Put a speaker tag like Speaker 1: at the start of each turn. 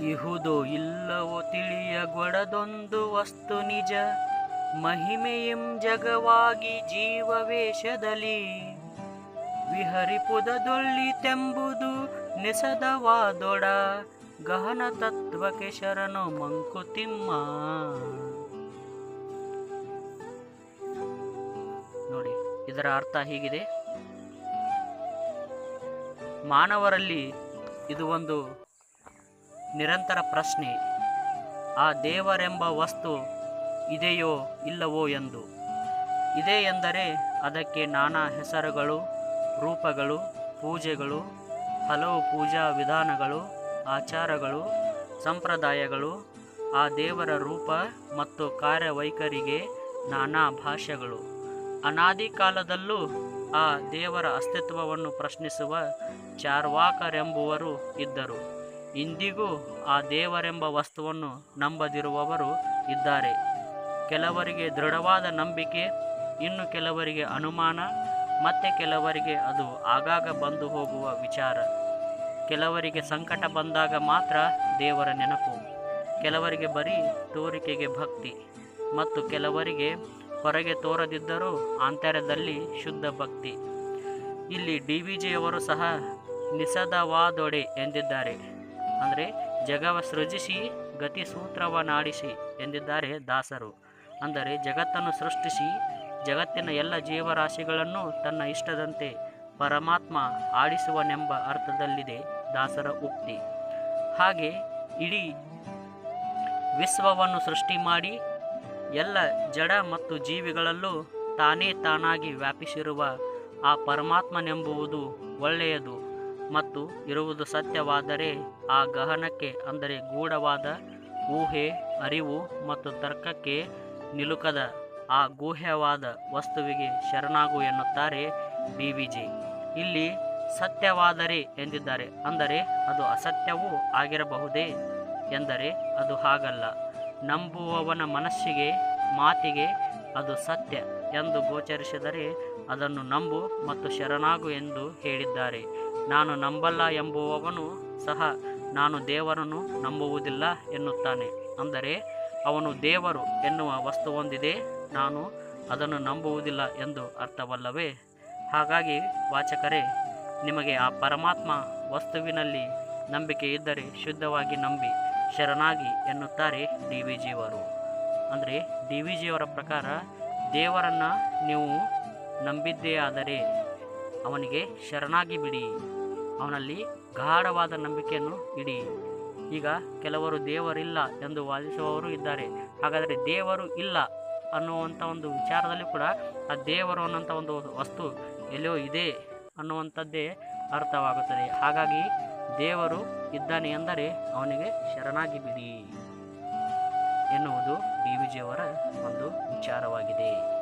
Speaker 1: ಇಹುದು ಇಲ್ಲವೋ ತಿಳಿಯ ಗೊಡದೊಂದು ವಸ್ತು ನಿಜ. ಮಹಿಮೆಯಂ ಜಗವಾಗಿ ಜೀವವೇಷದಲ್ಲಿ. ವಿಹರಿಪುದದೊಳ್ಳಿತೆಂಬುದು ನೆಸದವಾದೊಡ. ಗಹನ ತತ್ವಕ್ಕೆ ಶರಣು ಮಂಕುತಿಮ್ಮ. ನೋಡಿ, ಇದರ ಅರ್ಥ ಹೀಗಿದೆ. ಮಾನವರಲ್ಲಿ ಇದು ಒಂದು ನಿರಂತರ ಪ್ರಶ್ನೆ, ಆ ದೇವರೆಂಬ ವಸ್ತು ಇದೆಯೋ ಇಲ್ಲವೋ ಎಂದು. ಇದೆ ಎಂದರೆ ಅದಕ್ಕೆ ನಾನಾ ಹೆಸರುಗಳು, ರೂಪಗಳು, ಪೂಜೆಗಳು, ಹಲವು ಪೂಜಾ ವಿಧಾನಗಳು, ಆಚಾರಗಳು, ಸಂಪ್ರದಾಯಗಳು, ಆ ದೇವರ ರೂಪ ಮತ್ತು ಕಾರ್ಯವೈಖರಿಗೆ ನಾನಾ ಭಾಷೆಗಳು ಅನಾದಿ ಕಾಲದಲ್ಲೂ ಆ ದೇವರ ಅಸ್ತಿತ್ವವನ್ನು ಪ್ರಶ್ನಿಸುವ ಚಾರ್ವಾಕರೆಂಬುವರು ಇದ್ದರು. ಇಂದಿಗೂ ಆ ದೇವರೆಂಬ ವಸ್ತುವನ್ನು ನಂಬದಿರುವವರು ಇದ್ದಾರೆ. ಕೆಲವರಿಗೆ ದೃಢವಾದ ನಂಬಿಕೆ, ಇನ್ನು ಕೆಲವರಿಗೆ ಅನುಮಾನ, ಮತ್ತೆ ಕೆಲವರಿಗೆ ಅದು ಆಗಾಗ ಬಂದು ಹೋಗುವ ವಿಚಾರ. ಕೆಲವರಿಗೆ ಸಂಕಟ ಬಂದಾಗ ಮಾತ್ರ ದೇವರ ನೆನಪು. ಕೆಲವರಿಗೆ ಬರೀ ತೋರಿಕೆಗೆ ಭಕ್ತಿ, ಮತ್ತು ಕೆಲವರಿಗೆ ಹೊರಗೆ ತೋರದಿದ್ದರೂ ಆಂತರ್ಯದಲ್ಲಿ ಶುದ್ಧ ಭಕ್ತಿ. ಇಲ್ಲಿ ಡಿ ವಿ ಜಿಯವರು ಸಹ ನಿಸದವಾದೊಡೆ ಎಂದಿದ್ದಾರೆ. ಅಂದರೆ ಜಗವ ಸೃಜಿಸಿ ಗತಿ ಸೂತ್ರವನ್ನಾಡಿಸಿ ಎಂದಿದ್ದಾರೆ ದಾಸರು. ಅಂದರೆ ಜಗತ್ತನ್ನು ಸೃಷ್ಟಿಸಿ ಜಗತ್ತಿನ ಎಲ್ಲ ಜೀವರಾಶಿಗಳನ್ನು ತನ್ನ ಇಷ್ಟದಂತೆ ಪರಮಾತ್ಮ ಆಡಿಸುವನೆಂಬ ಅರ್ಥದಲ್ಲಿದೆ ದಾಸರ ಉಕ್ತಿ. ಹಾಗೆ ಇಡೀ ವಿಶ್ವವನ್ನು ಸೃಷ್ಟಿ ಮಾಡಿ ಎಲ್ಲ ಜಡ ಮತ್ತು ಜೀವಿಗಳಲ್ಲೂ ತಾನೇ ತಾನಾಗಿ ವ್ಯಾಪಿಸಿರುವ ಆ ಪರಮಾತ್ಮನೆಂಬುವುದು ಒಳ್ಳೆಯದು. ಮತ್ತು ಇರುವುದು ಸತ್ಯವಾದರೆ ಆ ಗಹನಕ್ಕೆ, ಅಂದರೆ ಗೂಢವಾದ ಊಹೆ, ಅರಿವು ಮತ್ತು ತರ್ಕಕ್ಕೆ ನಿಲುಕದ ಆ ಗೂಹ್ಯವಾದ ವಸ್ತುವಿಗೆ ಶರಣಾಗು ಎನ್ನುತ್ತಾರೆ ಬಿ ವಿ ಜಿ ಇಲ್ಲಿ ಸತ್ಯವಾದರೆ ಎಂದಿದ್ದಾರೆ, ಅಂದರೆ ಅದು ಅಸತ್ಯವೂ ಆಗಿರಬಹುದೇ? ಎಂದರೆ ಅದು ಹಾಗಲ್ಲ. ನಂಬುವವನ ಮನಸ್ಸಿಗೆ, ಮಾತಿಗೆ ಅದು ಸತ್ಯ ಎಂದು ಗೋಚರಿಸಿದರೆ ಅದನ್ನು ನಂಬು ಮತ್ತು ಶರಣಾಗು ಎಂದು ಹೇಳಿದ್ದಾರೆ. ನಾನು ನಂಬಲ್ಲ ಎಂಬುವವನು ಸಹ ನಾನು ದೇವರನ್ನು ನಂಬುವುದಿಲ್ಲ ಎನ್ನುತ್ತಾನೆ. ಅಂದರೆ, ಅವನು ದೇವರು ಎನ್ನುವ ವಸ್ತುವೊಂದಿದೆ ನಾನು ಅದನ್ನು ನಂಬುವುದಿಲ್ಲ ಎಂದು ಅರ್ಥವಲ್ಲವೇ? ಹಾಗಾಗಿ ವಾಚಕರೇ, ನಿಮಗೆ ಆ ಪರಮಾತ್ಮ ವಸ್ತುವಿನಲ್ಲಿ ನಂಬಿಕೆ ಇದ್ದರೆ ಶುದ್ಧವಾಗಿ ನಂಬಿ ಶರಣಾಗಿ ಎನ್ನುತ್ತಾರೆ ಡಿ ವಿ ಜಿಯವರು ಅಂದರೆ ಡಿ ವಿ ಜಿಯವರ ಪ್ರಕಾರ ದೇವರನ್ನು ನೀವು ನಂಬಿದ್ದೇ ಆದರೆ ಅವನಿಗೆ ಶರಣಾಗಿ ಬಿಡಿ. ಅವನಲ್ಲಿ ಗಾಢವಾದ ನಂಬಿಕೆಯನ್ನು ಇಡಿ. ಈಗ ಕೆಲವರು ದೇವರಿಲ್ಲ ಎಂದು ವಾದಿಸುವವರು ಇದ್ದಾರೆ. ಹಾಗಾದರೆ ದೇವರು ಇಲ್ಲ ಅನ್ನುವಂಥ ಒಂದು ವಿಚಾರದಲ್ಲಿ ಕೂಡ ಆ ದೇವರು ಅನ್ನೋಂಥ ಒಂದು ವಸ್ತು ಎಲ್ಲೋ ಇದೆ ಅನ್ನುವಂಥದ್ದೇ ಅರ್ಥವಾಗುತ್ತದೆ. ಹಾಗಾಗಿ ದೇವರು ಇದ್ದಾನೆ ಎಂದರೆ ಅವನಿಗೆ ಶರಣಾಗಿ ಬಿಡಿ ಎನ್ನುವುದು ಡಿ ವಿ ಜಿಯವರ ಒಂದು ವಿಚಾರವಾಗಿದೆ.